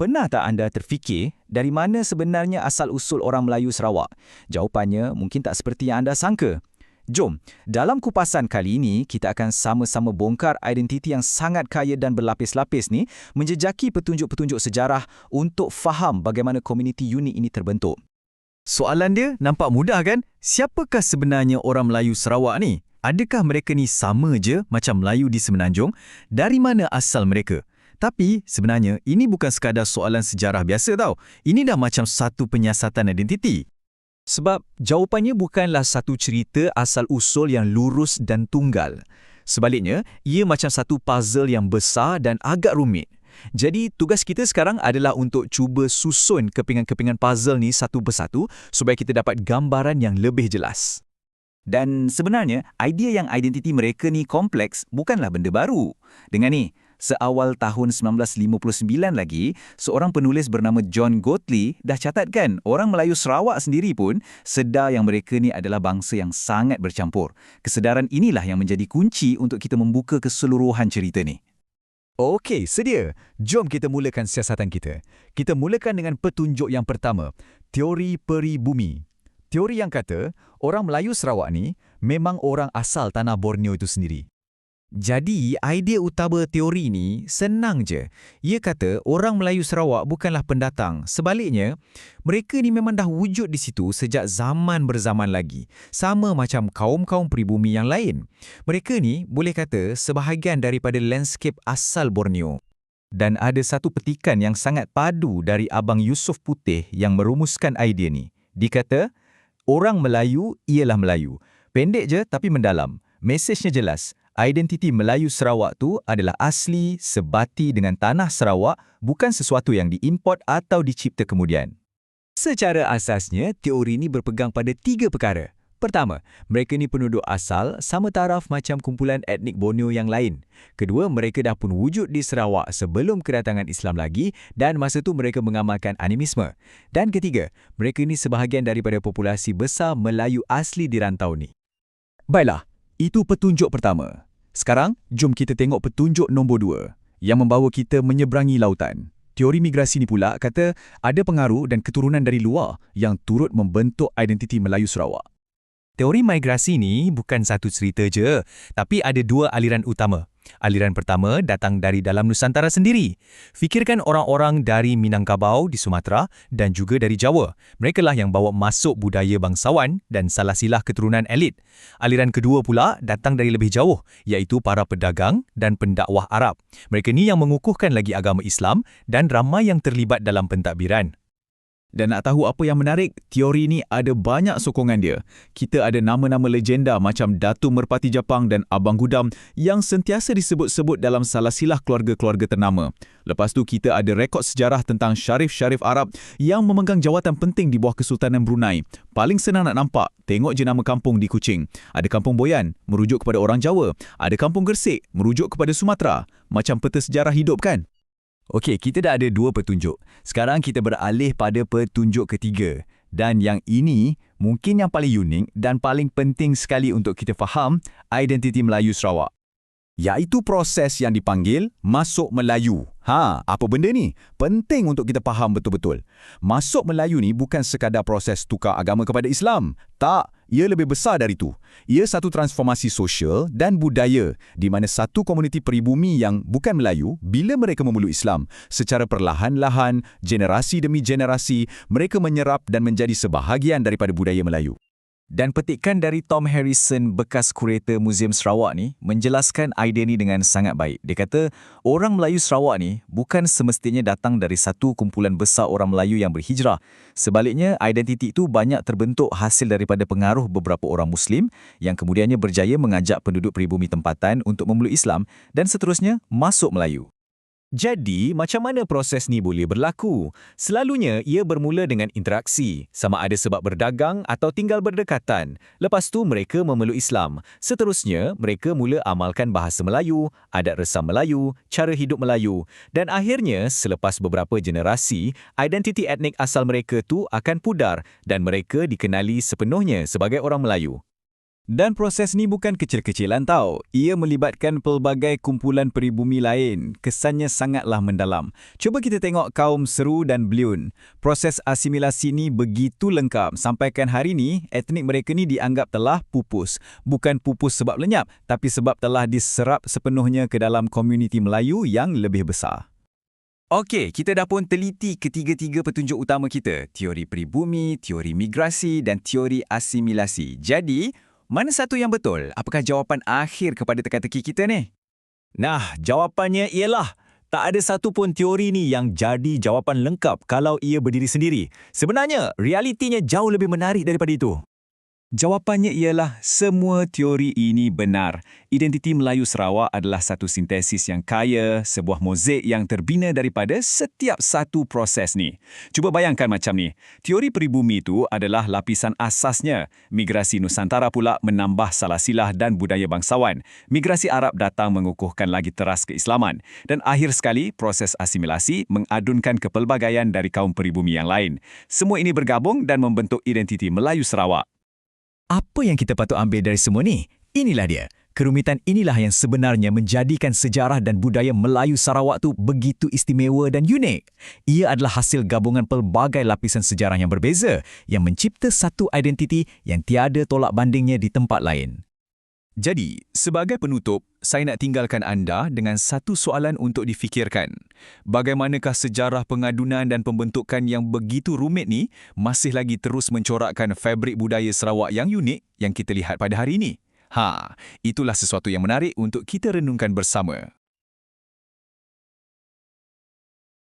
Pernah tak anda terfikir dari mana sebenarnya asal-usul orang Melayu Sarawak? Jawapannya mungkin tak seperti yang anda sangka. Jom, dalam kupasan kali ini kita akan sama-sama bongkar identiti yang sangat kaya dan berlapis-lapis ni menjejaki petunjuk-petunjuk sejarah untuk faham bagaimana komuniti unik ini terbentuk. Soalan dia nampak mudah kan? Siapakah sebenarnya orang Melayu Sarawak ni? Adakah mereka ni sama je macam Melayu di Semenanjung? Dari mana asal mereka? Tapi sebenarnya ini bukan sekadar soalan sejarah biasa tau. Ini dah macam satu penyiasatan identiti. Sebab jawapannya bukanlah satu cerita asal-usul yang lurus dan tunggal. Sebaliknya, ia macam satu puzzle yang besar dan agak rumit. Jadi, tugas kita sekarang adalah untuk cuba susun kepingan-kepingan puzzle ni satu persatu supaya kita dapat gambaran yang lebih jelas. Dan sebenarnya, idea yang identiti mereka ni kompleks bukanlah benda baru. Dengan ni, seawal tahun 1959 lagi, seorang penulis bernama John Gottlieb dah catatkan orang Melayu Sarawak sendiri pun sedar yang mereka ni adalah bangsa yang sangat bercampur. Kesedaran inilah yang menjadi kunci untuk kita membuka keseluruhan cerita ni. Okey, sedia. Jom kita mulakan siasatan kita. Kita mulakan dengan petunjuk yang pertama, teori peri bumi. Teori yang kata, orang Melayu Sarawak ni memang orang asal tanah Borneo itu sendiri. Jadi, idea utama teori ini senang je. Ia kata orang Melayu Sarawak bukanlah pendatang. Sebaliknya, mereka ni memang dah wujud di situ sejak zaman berzaman lagi. Sama macam kaum-kaum pribumi yang lain. Mereka ni boleh kata sebahagian daripada landscape asal Borneo. Dan ada satu petikan yang sangat padu dari Abang Yusuf Putih yang merumuskan idea ni. Dikata, orang Melayu ialah Melayu. Pendek je tapi mendalam. Mesejnya jelas identiti Melayu Sarawak tu adalah asli sebati dengan tanah Sarawak bukan sesuatu yang diimport atau dicipta kemudian. Secara asasnya, teori ini berpegang pada tiga perkara. Pertama, mereka ni penduduk asal sama taraf macam kumpulan etnik Borneo yang lain. Kedua, mereka dah pun wujud di Sarawak sebelum kedatangan Islam lagi dan masa tu mereka mengamalkan animisme. Dan ketiga, mereka ni sebahagian daripada populasi besar Melayu asli di rantau ni. Baiklah, itu petunjuk pertama. Sekarang, jom kita tengok petunjuk nombor dua yang membawa kita menyeberangi lautan. Teori migrasi ni pula kata ada pengaruh dan keturunan dari luar yang turut membentuk identiti Melayu Sarawak. Teori migrasi ni bukan satu cerita je, tapi ada dua aliran utama. Aliran pertama datang dari dalam Nusantara sendiri. Fikirkan orang-orang dari Minangkabau di Sumatera dan juga dari Jawa. Mereka lah yang bawa masuk budaya bangsawan dan salah silah keturunan elit. Aliran kedua pula datang dari lebih jauh, iaitu para pedagang dan pendakwah Arab. Mereka ni yang mengukuhkan lagi agama Islam dan ramai yang terlibat dalam pentadbiran. Dan nak tahu apa yang menarik, teori ini ada banyak sokongan dia. Kita ada nama-nama legenda macam Datu Merpati Japang dan Abang Gudam yang sentiasa disebut-sebut dalam salah silah keluarga-keluarga ternama. Lepas tu kita ada rekod sejarah tentang syarif-syarif Arab yang memegang jawatan penting di bawah Kesultanan Brunei. Paling senang nak nampak, tengok je nama kampung di Kuching. Ada Kampung Boyan, merujuk kepada orang Jawa. Ada Kampung Gersik, merujuk kepada Sumatera. Macam peta sejarah hidup kan? Okey, kita dah ada dua petunjuk. Sekarang kita beralih pada petunjuk ketiga. Dan yang ini mungkin yang paling unik dan paling penting sekali untuk kita faham identiti Melayu Sarawak. Iaitu proses yang dipanggil Masuk Melayu. Ha, apa benda ni? Penting untuk kita faham betul-betul. Masuk Melayu ni bukan sekadar proses tukar agama kepada Islam. Tak, ia lebih besar dari itu. Ia satu transformasi sosial dan budaya di mana satu komuniti peribumi yang bukan Melayu, bila mereka memeluk Islam, secara perlahan-lahan, generasi demi generasi, mereka menyerap dan menjadi sebahagian daripada budaya Melayu. Dan petikan dari Tom Harrison, bekas kurator Museum Sarawak ni, menjelaskan idea ni dengan sangat baik. Dia kata, orang Melayu Sarawak ni bukan semestinya datang dari satu kumpulan besar orang Melayu yang berhijrah. Sebaliknya, identiti itu banyak terbentuk hasil daripada pengaruh beberapa orang Muslim yang kemudiannya berjaya mengajak penduduk peribumi tempatan untuk memeluk Islam dan seterusnya masuk Melayu. Jadi, macam mana proses ni boleh berlaku? Selalunya, ia bermula dengan interaksi, sama ada sebab berdagang atau tinggal berdekatan. Lepas tu, mereka memeluk Islam. Seterusnya, mereka mula amalkan bahasa Melayu, adat resam Melayu, cara hidup Melayu. Dan akhirnya, selepas beberapa generasi, identiti etnik asal mereka tu akan pudar dan mereka dikenali sepenuhnya sebagai orang Melayu. Dan proses ni bukan kecil-kecilan tau. Ia melibatkan pelbagai kumpulan peribumi lain. Kesannya sangatlah mendalam. Cuba kita tengok kaum Seru dan Beliun. Proses asimilasi ni begitu lengkap. Sampaikan hari ni, etnik mereka ni dianggap telah pupus. Bukan pupus sebab lenyap, tapi sebab telah diserap sepenuhnya ke dalam komuniti Melayu yang lebih besar. Okey, kita dah pun teliti ketiga-tiga petunjuk utama kita. Teori peribumi, teori migrasi dan teori asimilasi. Jadi, mana satu yang betul? Apakah jawapan akhir kepada teka-teki kita ni? Nah, jawapannya ialah tak ada satu pun teori ni yang jadi jawapan lengkap kalau ia berdiri sendiri. Sebenarnya, realitinya jauh lebih menarik daripada itu. Jawapannya ialah semua teori ini benar. Identiti Melayu Sarawak adalah satu sintesis yang kaya, sebuah mozaik yang terbina daripada setiap satu proses ni. Cuba bayangkan macam ni. Teori peribumi itu adalah lapisan asasnya. Migrasi Nusantara pula menambah salah silah dan budaya bangsawan. Migrasi Arab datang mengukuhkan lagi teras keislaman. Dan akhir sekali, proses asimilasi mengadunkan kepelbagaian dari kaum peribumi yang lain. Semua ini bergabung dan membentuk identiti Melayu Sarawak. Apa yang kita patut ambil dari semua ni? Inilah dia. Kerumitan inilah yang sebenarnya menjadikan sejarah dan budaya Melayu Sarawak tu begitu istimewa dan unik. Ia adalah hasil gabungan pelbagai lapisan sejarah yang berbeza yang mencipta satu identiti yang tiada tolak bandingnya di tempat lain. Jadi, sebagai penutup, saya nak tinggalkan anda dengan satu soalan untuk difikirkan. Bagaimanakah sejarah pengadunan dan pembentukan yang begitu rumit ni masih lagi terus mencorakkan fabrik budaya Sarawak yang unik yang kita lihat pada hari ini? Ha, itulah sesuatu yang menarik untuk kita renungkan bersama.